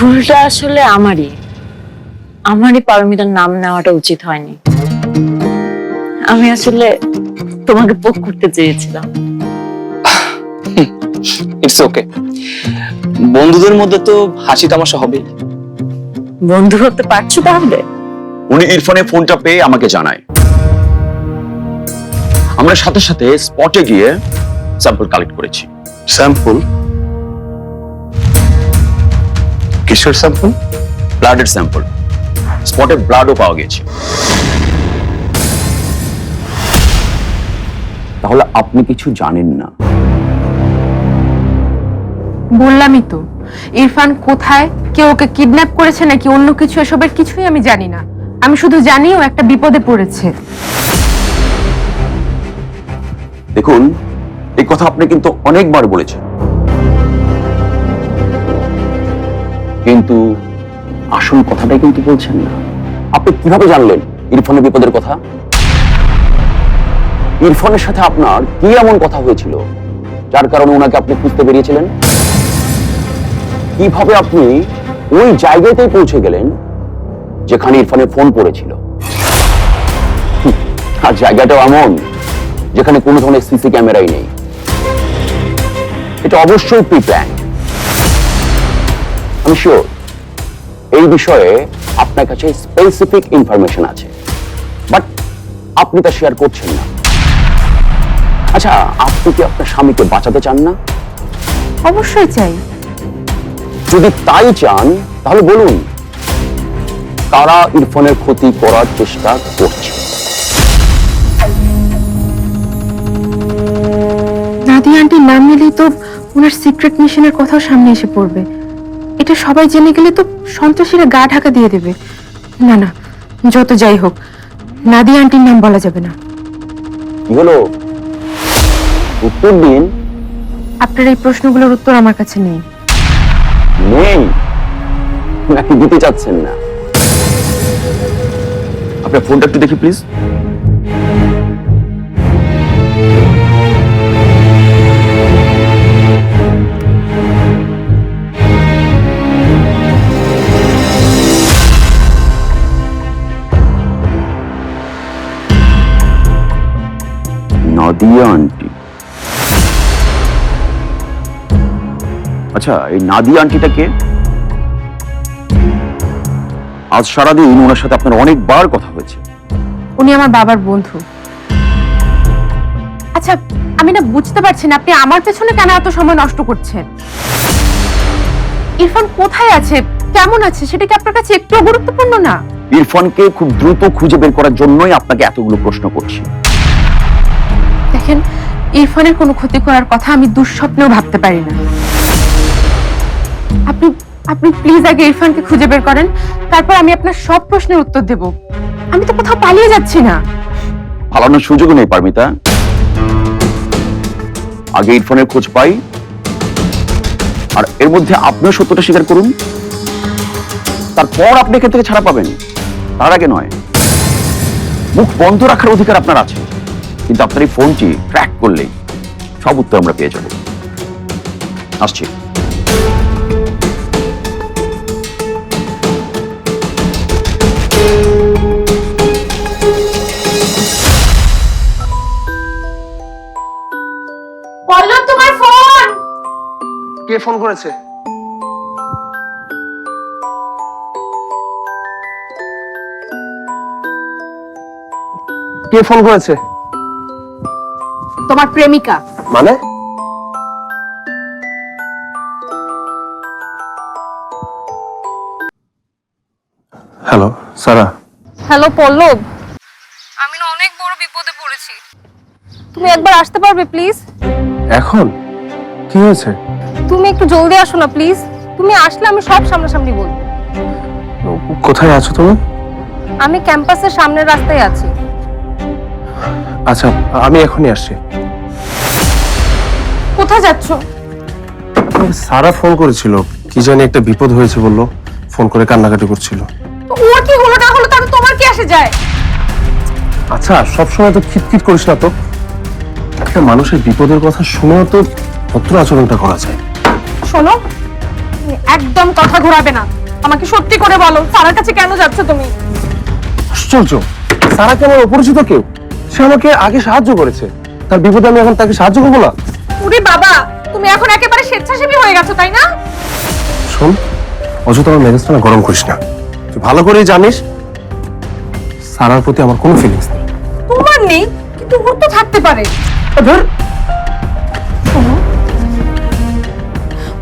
ভুলটা আসলে আমারই। আমারই পারমিতার নাম নেওয়াটা উচিত হয়নি। আমি আসলে তোমাকে পোক করতে চেয়েছিলাম। ইটস ওকে বন্ধুদের মধ্যে তো হাসি তামাশা হবেই। বন্ধু হতে পারছ তাহলে? উনি ইরফানের ফোনটা পেয়ে আমাকে জানায়। আমরা সাথে সাথে স্পটে গিয়ে স্যাম্পল কালেক্ট করেছি। স্যাম্পল? কিসের স্যাম্পল ব্লাডের স্যাম্পল স্পটে ব্লাডও পাওয়া গেছে তাহলে আপনি কিছু জানেন না। বললামই তো ইরফান কোথায়? কেউ ওকে কিডন্যাপ করেছে নাকি অন্য কিছু এসবের কিছুই আমি জানি না। আমি শুধু জানি ও একটা বিপদে পড়েছে। দেখুন এই কথা আপনি কিন্তু অনেকবার বলেছেন। কিন্তু আসল কথাটাই কিন্তু বলছেন না। আপনি কীভাবে জানলেন ইরফানের বিপদের কথা? ইরফানের সাথে আপনার কি এমন কথা হয়েছিল, যার কারণে ওনাকে আপনি খুঁজতে বেরিয়েছিলেন? কীভাবে আপনি ওই জায়গাতেই পৌঁছে গেলেন যেখানে ইরফানের ফোন পড়েছিল? আর জায়গাটাও এমন যেখানে কোনো ধরনের সিসি ক্যামেরাই নেই। এটা অবশ্যই প্রি প্ল্যান আমি শিওর এই বিষয়ে আপনার কাছে স্পেসিফিক ইনফরমেশন আছে। বাট আপনি তা শেয়ার করছেন না। আচ্ছা আপনি কি আপনার স্বামীকে বাঁচাতে চান না? অবশ্যই চাই। যদি তাই চান তাহলে বলুন কারা ইরফানের ক্ষতি করার চেষ্টা করছে? নাদিয়া আন্টির নাম নিলেই তো ওনার সিক্রেট মিশনের কথাও সামনে এসে পড়বে। এটা সবাই জেনে গেলে তো সন্ত্রাসীরা গা ঢাকা দিয়ে দেবে। না না যত যাই হোক নাদিয়া আন্টির নাম বলা যাবে না। হলো উত্তর দিন। আপনার এই প্রশ্নগুলোর উত্তর আমার কাছে নেই। নেই? নাকি দিতে চাচ্ছেন না? আপনার ফোনটা একটু দেখি প্লিজ। নাদিয়া আন্টি আচ্ছা এই নাদিয়া আন্টিটা কে? আজ সারাদিন ওনার সাথে আপনার অনেকবার কথা হয়েছে। উনি আমার বাবার বন্ধু। আচ্ছা আমি না বুঝতে পারছি না আপনি আমার পেছনে কেন এত সময় নষ্ট করছেন? ইরফান কোথায় আছে? কেমন আছে? সেটা কি আপনার কাছে একটু গুরুত্বপূর্ণ না? ইরফানকে খুব দ্রুত খুঁজে বের করার জন্যই আপনাকে এতগুলো প্রশ্ন করছি। দেখেন, ইরফানের কোনো ক্ষতি করার কথা আমি দুঃস্বপ্নেও ভাবতে পারি না। আপনি আপনি প্লিজ আগে ইরফানকে খুঁজে বের করেন, তারপর আমি আপনার সব প্রশ্নের উত্তর দেব। আমি তো কোথাও পালিয়ে যাচ্ছি না। পালানোর সুযোগ নেই, পারমিতা। আগে ইরফানের খোঁজ পাই, আর এর মধ্যে আপনিও সত্যটা স্বীকার করুন। তারপর আপনি এখান থেকে ছাড়া পাবেন। তার আগে নয়। মুখ বন্ধ রাখার অধিকার আপনার আছে। কিন্তু আপনার এই ফোনটি ট্র্যাক করলেই সব উত্তর আমরা পেয়ে যাব। আসছি। পল্লব তোমার ফোন! কে ফোন করেছে? কে ফোন করেছে? তোমার প্রেমিকা। মানে? হ্যালো সারা। হ্যালো পল্লব। আমি না অনেক বড় বিপদে পড়েছি। তুমি একবার আসতে পারবে প্লিজ? এখন? কি হয়েছে? তুমি একটু জলদি আসো না প্লিজ। তুমি আসলে আমি সব সামনাসামনি বলব। কোথায় আছো তুমি? আমি ক্যাম্পাসের সামনের রাস্তায় আছি। আচ্ছা আমি এখনই আসছি। কোথায় যাচ্ছ? সারা ফোন করেছিল। কি জানি একটা বিপদ হয়েছে বলল। ফোন করে কান্নাকাটি করছিল। তো ওর কি হলো না হলো তাহলে তোমার কি আসে যায়? আচ্ছা সবসময় তো খিটখিট করিস না তো। একটা মানুষের বিপদের কথা শুনেও তো ভদ্র আচরণটা করা যায়। শোনো তুমি একদম কথা ঘোরাবে না। আমাকে সত্যি করে বলো সারার কাছে কেন যাচ্ছ তুমি? আশ্চর্য! সারা কি আমার অপরিচিত কেউ? সে আমাকে আগে সাহায্য করেছে। তার বিপদে আমি এখন তাকে সাহায্য করব না? উরে বাবা তুমি এখন একেবারে স্বেচ্ছাসেবী হয়ে গেছো তাই না? শোন অযথা আমার মেজাজটা না গরম করিস না। তুই ভালো করেই জানিস সারার প্রতি আমার কোনো ফিলিংস নেই। তোমার নেই কিন্তু ওর তো থাকতে পারে। ধর।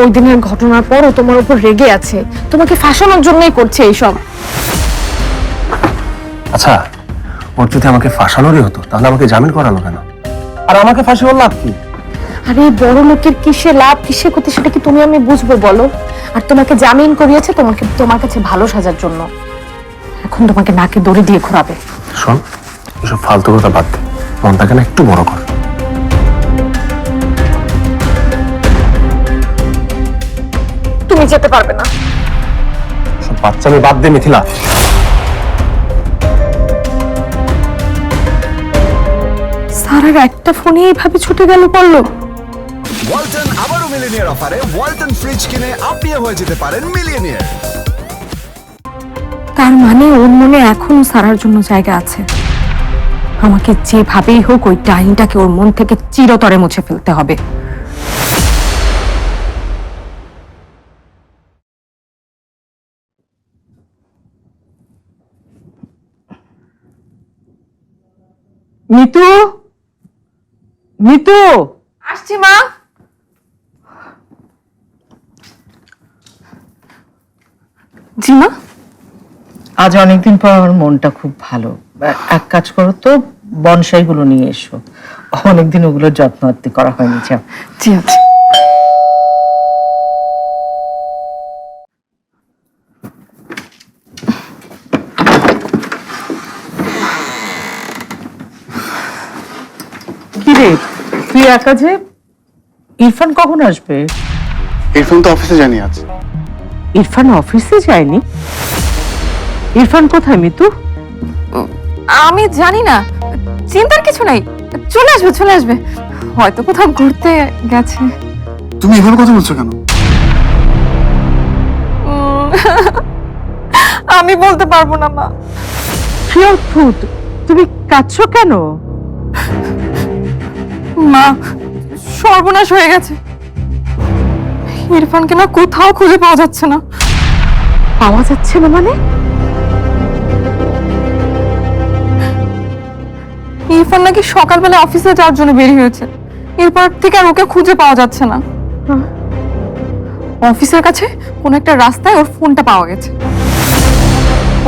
ওই দিনের ঘটনার পরও তোমার উপর রেগে আছে। তোমাকে ফাঁসানোর জন্যই করছে এইসব। আচ্ছা ওর যদি আমাকে ফাঁসানোরই হতো তাহলে আমাকে জামিন করালো কেন? আর আমাকে ফাঁসি ওর লাভ কি? আরে বড় লোকের কিসে লাভ কিসে ক্ষতি সেটা কি তুমি আমি বুঝব বলো? আর তোমাকে জামিন করিয়েছে তোমাকে তোমার কাছে ভালো সাজার জন্য। এখন তোমাকে নাকে দড়ি দিয়ে ঘোরাবে। শোন এসব ফালতু কথা বাদ দে। মনটাকে না একটু বড় কর। তুমি যেতে পারবে না। সব বাচ্চা আমি বাদ দে মিথিলা। সারার একটা ফোনে এইভাবে ছুটে গেল বলল ওয়ালটন আবারও মিলিনিয়ার অফারে ওয়ালটন ফ্রিজ কিনে আপনিও হয়ে যেতে পারেন মিলিয়নিয়ার। তার মানে ওর মনে এখনও সারার জন্য জায়গা আছে। আমাকে যেভাবেই হোক ওই ডাইনিটাকে ওর মন থেকে চিরতরে মুছে ফেলতে হবে। মিতু? মিতু? আসছি মা। জি মা। আজ অনেকদিন পর আমার মনটা খুব ভালো। এক কাজ করো তো বনসাইগুলো নিয়ে এসো। অনেকদিন ওগুলোর যত্ন আত্তি করা হয়নি যা জি আছে কি রে তুই একা যে? ইরফান কখন আসবে? ইরফান তো অফিসে জানি আছে। ইরফান অফিসে যায়নি? ইরফান কোথায় মিতু? আমি জানি না। চিন্তার কিছু নাই। চলে আসবে চলে আসবে। হয়তো কোথাও ঘুরতে গেছে। তুমি এভাবে কথা বলছো কেন? আমি বলতে পারব না মা। কি অদ্ভুত তুমি কাঁদছো কেন? মা সর্বনাশ হয়ে গেছে। ইরফানকে না কোথাও খুঁজে পাওয়া যাচ্ছে না। পাওয়া যাচ্ছে না মানে? ইরফান নাকি সকালবেলা অফিসে যাওয়ার জন্য বের হয়েছে। এরপর থেকে আর ওকে খুঁজে পাওয়া যাচ্ছে না। অফিসের কাছে কোন একটা রাস্তায় ওর ফোনটা পাওয়া গেছে।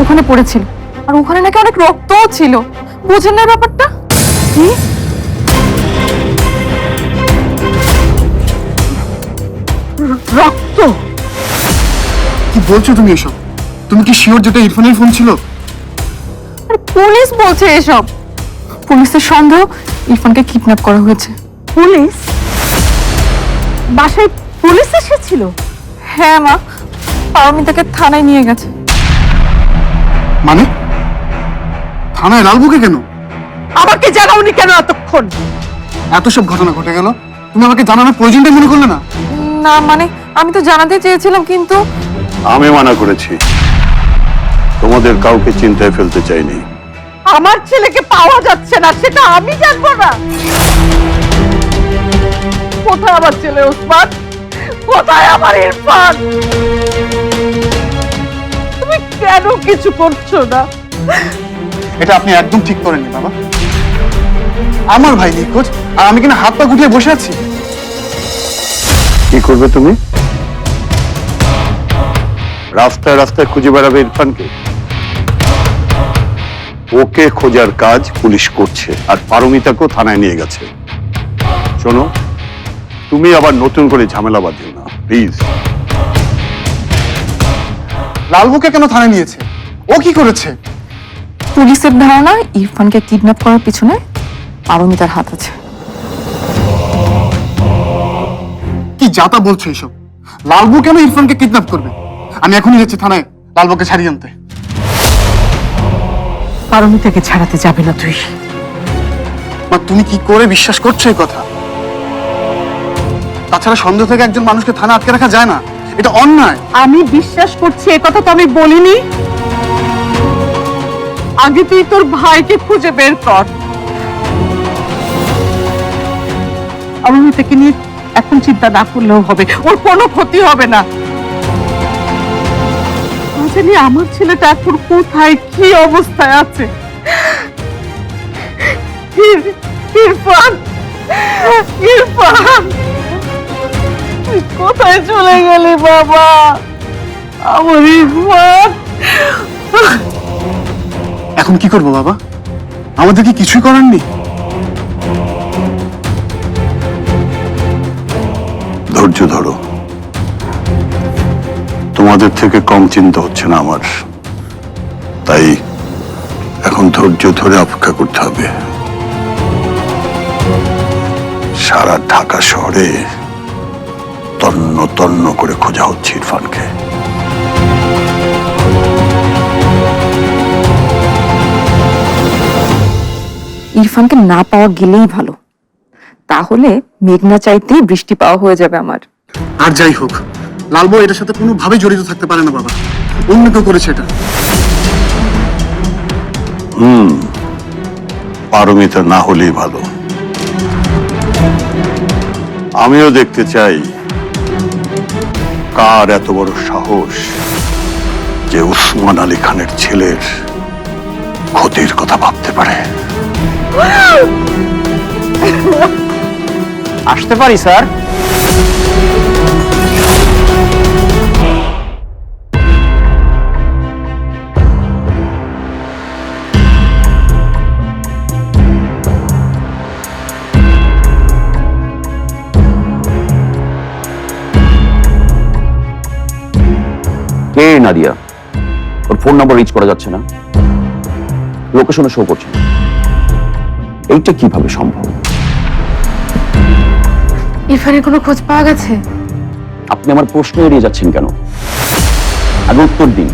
ওখানে পড়েছিল। আর ওখানে নাকি অনেক রক্তও ছিল। বুঝেন না ব্যাপারটা? কি? রক্ত। কি বলছো তুমি এসব? তুমি কি শিওর যেটা ইরফানের ফোন ছিল? আর পুলিশ বলছে এসব। পুলিশের সন্দেহ ইরফানকে কিডন্যাপ করা হয়েছে। পুলিশ? বাসায় পুলিশ এসেছিল? হ্যাঁ মা পারমিতাকে থানায় নিয়ে গেছে। মানে? থানায় লালবুকে কেন? আমাকে জানাওনি কেন এতক্ষণ? এত সব ঘটনা ঘটে গেল। তুমি আমাকে জানানোর প্রয়োজনটা মনে করলে না? না মানে আমি তো জানাতে চেয়েছিলাম কিন্তু আমি মানা করেছি। তোমাদের কাউকে চিন্তায় ফেলতে চাইনি। আমার ছেলেকে পাওয়া যাচ্ছে না সেটা আমি জানব না। কোথায় আমার ছেলে ওসমান কোথায় আমার ইরফান? তুমি কেন কিছু করছ না? এটা আপনি একদম ঠিক করেননি বাবা। আমার ভাই নিখোঁজ আর আমি কিনা হাত পা গুটিয়ে বসে আছি? কি করবে তুমি? রাস্তায় রাস্তায় খুঁজে বেড়াবে ইরফানকে? ওকে খোঁজার কাজ পুলিশ করছে আর পারমিতাকেও থানায় নিয়ে গেছে। শোনো তুমি আবার নতুন করে ঝামেলা বাঁধিও না প্লিজ। লালবুকে কেন থানায় নিয়েছে? ও কি করেছে? পুলিশের ধারণা ইরফানকে কিডন্যাপ করার পিছনে পারমিতার হাত আছে। কি যাতা বলছো এসব? লালবু কেন ইরফানকে কিডন্যাপ করবে? আমি এখনই যাচ্ছি থানায়। লালবুকে ছাড়িয়ে আনতে। পারমিতাকে ছাড়াতে যাবে না তুই। মা তুমি কি করে বিশ্বাস করছ এই কথা? তাছাড়া সন্দেহ থেকে একজন মানুষকে থানা আটকে রাখা যায় না। এটা অন্যায়। আমি বিশ্বাস করছি এ কথা তো আমি বলিনি। আগে তুই তোর ভাইকে খুঁজে বের কর। আমার মেয়েটাকে নিয়ে চিন্তা না করলেও হবে, ওর কোনো ক্ষতি হবে না। জানি আমার ছেলেটা এখন কোথায়, কি অবস্থায় আছে। ইরফান! ইরফান! কোথায় চলে গেলি বাবা? আমার ইরফান! এখন কি করব বাবা? আমাদের কি কিছুই করার নেই? ধৈর্য ধরো। তোমাদের থেকে কম চিন্তা হচ্ছে না আমার। তাই এখন ধৈর্য ধরে অপেক্ষা করতে হবে। সারা ঢাকা শহরে তন্ন তন্ন করে খোঁজা হচ্ছে ইরফানকে। ইরফানকে না পাওয়া গেলেই ভালো। তাহলে মেঘনা চাইতেই বৃষ্টি পাওয়া হয়ে যাবে আমার। আর যাই হোক লালবু এটার সাথে কোনোভাবে জড়িত থাকতে পারে না বাবা। অন্য কেউ করেছে এটা। হুম পারমিতা না হলেই ভালো। আমিও দেখতে চাই কার এত বড় সাহস যে উসমান আলী খানের ছেলের ক্ষতির কথা ভাবতে পারে। আসতে পারি, স্যার? কে নাদিয়া? ওর ফোন নাম্বার রিচ করা যাচ্ছে না। লোকেশনে শো করছে এইটা কীভাবে সম্ভব? ইরফানের কোনো খোঁজ পাওয়া গেছে? আপনি আমার প্রশ্ন এড়িয়ে যাচ্ছেন কেন? আগে উত্তর দিন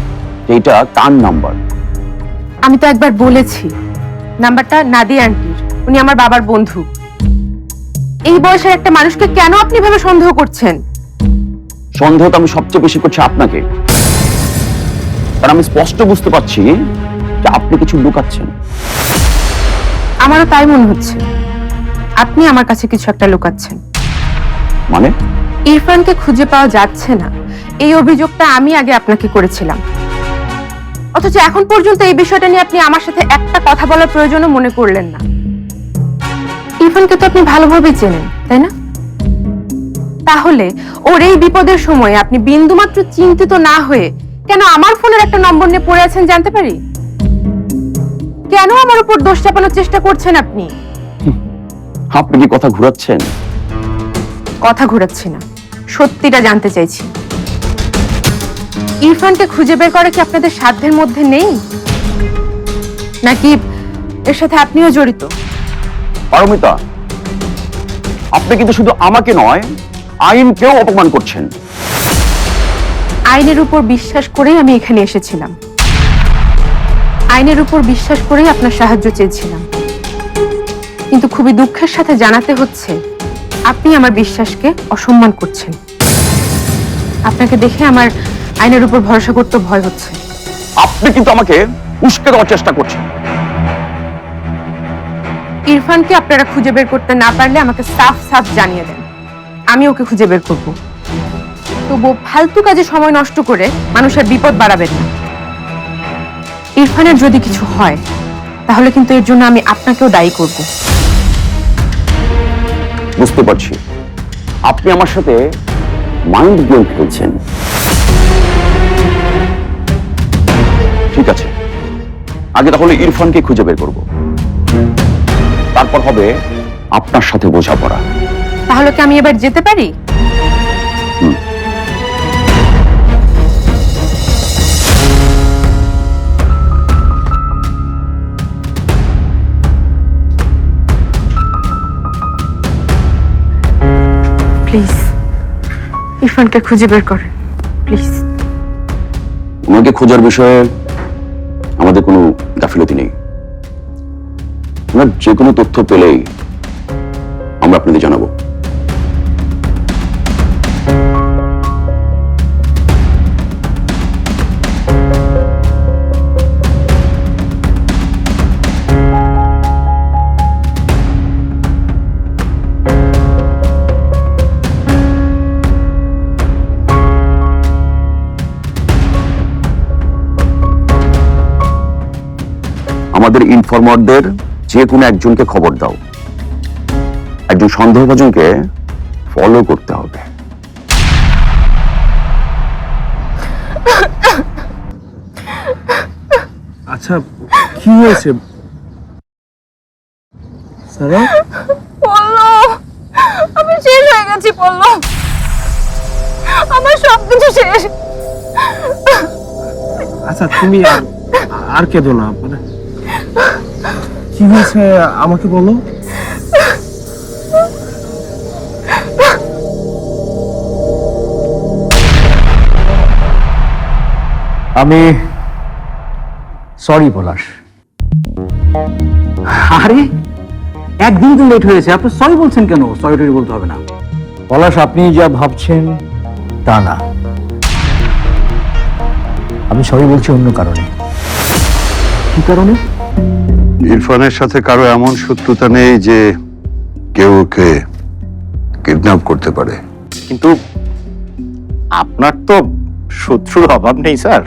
যে এটা কার নাম্বার? আমি তো একবার বলেছি নাম্বারটা নাদি আন্টির উনি আমার বাবার বন্ধু। এই বয়সের একটা মানুষকে কেন আপনি ভাবে সন্দেহ করছেন? সন্দেহ তো আমি সবচেয়ে বেশি করছি আপনাকে। কারণ আমি স্পষ্ট বুঝতে পারছি যে আপনি কিছু লুকাচ্ছেন। আমারও তাই মনে হচ্ছে। আপনি আমার কাছে কিছু একটা লুকাচ্ছেন। মানে? ইরফানকে খুঁজে পাওয়া যাচ্ছে না। এই অভিযোগটা আমি আগে আপনাকে করেছিলাম। অথচ এখন পর্যন্ত এই বিষয়টা নিয়ে আপনি আমার সাথে একটা কথা বলার প্রয়োজনও মনে করলেন না। ইরফানকে তো আপনি ভালোভাবে চেনেন তাই না? তাহলে ওর এই বিপদের সময় আপনি বিন্দুমাত্র চিন্তিত না হয়ে কেন আমার ফোনের একটা নম্বর নিয়ে পড়ে আছেন জানতে পারি? কেন আমার উপর দোষ চাপানোর চেষ্টা করছেন আপনি? আপনি কি কথা ঘুরাচ্ছেন? কথা ঘোরাচ্ছি না। সত্যিটা জানতে চাইছি। ইরফানকে খুঁজে বের করা কি আপনাদের সাধ্যের মধ্যে নেই? নাকি এর সাথে আপনিও জড়িত? পারমিতা আপনি কিন্তু শুধু আমাকে নয় আইনকেও অপমান করছেন। আইনের উপর বিশ্বাস করেই আমি এখানে এসেছিলাম। আইনের উপর বিশ্বাস করেই আপনার সাহায্য চেয়েছিলাম। কিন্তু খুবই দুঃখের সাথে জানাতে হচ্ছে আপনি আমার বিশ্বাসকে অসম্মান করছেন। আপনাকে দেখে আমার আইনের উপর ভরসা করতে ভয় হচ্ছে। আপনি কিন্তু আমাকে উস্কে দেওয়ার চেষ্টা করছেন। ইরফানকে আপনারা খুঁজে বের করতে না পারলে আমাকে সাফ সাফ জানিয়ে দেন। আমি ওকে খুঁজে বের করব। তবু ফালতু কাজে সময় নষ্ট করে মানুষের বিপদ বাড়াবেন না। ইরফানের যদি কিছু হয় তাহলে কিন্তু এর জন্য আমি আপনাকেও দায়ী করব। বুঝতে পারছি। আপনি আমার সাথে মাইন্ড গেম খেলছেন। ঠিক আছে। আগে তাহলে ইরফানকে খুঁজে বের করব। তারপর হবে আপনার সাথে বোঝাপড়া। তাহলে কি আমি এবার যেতে পারি? প্লিজ, ইরফানকে খুঁজে বের করেন, প্লিজ। ওনাকে খোঁজার বিষয়ে আমাদের কোনো গাফিলতি নেই। ওনার যে কোনো তথ্য পেলেই আমরা আপনাদের জানাব। আমাদের ইনফরমারদের যে কোনো একজনকে খবর দাও। একজন সন্দেহভাজনকে ফলো করতে হবে। আচ্ছা কি হয়েছে? সারা? বলল আমি শেষ হয়ে গেছি বলল আমার সবকিছু শেষ। আচ্ছা তুমি আর আর কেঁদো না মানে কি হয়েছে আমাকে বলো? আমি সরি পলাশ আরে একদিন তো লেট হয়েছে আপনি সরি বলছেন কেন? সরি টরি বলতে হবে না। পলাশ আপনি যা ভাবছেন তা না। আমি সরি বলছি অন্য কারণে। কি কারণে? ইরফানের সাথে কারও এমন শত্রুতা নেই যে কেউ ওকে কিডন্যাপ করতে পারে। কিন্তু আপনার তো শত্রুর অভাব নেই, স্যার।